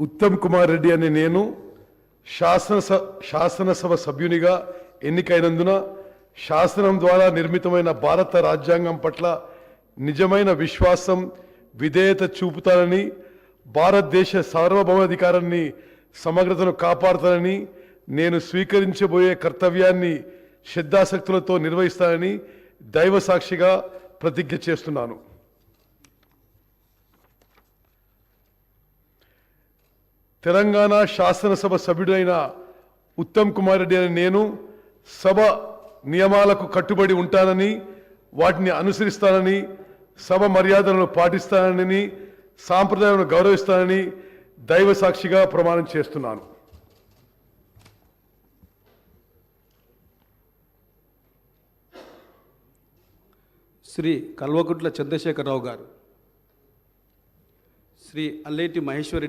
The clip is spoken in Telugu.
ఉత్తమ్ కుమార్ రెడ్డి అనే నేను శాసనస శాసనసభ సభ్యునిగా ఎన్నికైనందున శాసనం ద్వారా నిర్మితమైన భారత రాజ్యాంగం పట్ల నిజమైన విశ్వాసం విధేయత చూపుతానని భారతదేశ సార్వభౌమాధికారాన్ని సమగ్రతను కాపాడుతానని నేను స్వీకరించబోయే కర్తవ్యాన్ని శ్రద్ధాశక్తులతో నిర్వహిస్తానని దైవ సాక్షిగా ప్రతిజ్ఞ చేస్తున్నాను. తెలంగాణ శాసనసభ సభ్యుడైన ఉత్తమ్ కుమార్ రెడ్డి అనే నేను సభ నియమాలకు కట్టుబడి ఉంటానని వాటిని అనుసరిస్తానని సభ మర్యాదలను పాటిస్తానని సాంప్రదాయాలను గౌరవిస్తానని దైవ సాక్షిగా ప్రమాణం చేస్తున్నాను. శ్రీ కల్వకుట్ల చంద్రశేఖరరావు గారు శ్రీ అల్లేటి మహేశ్వరరెడ్డి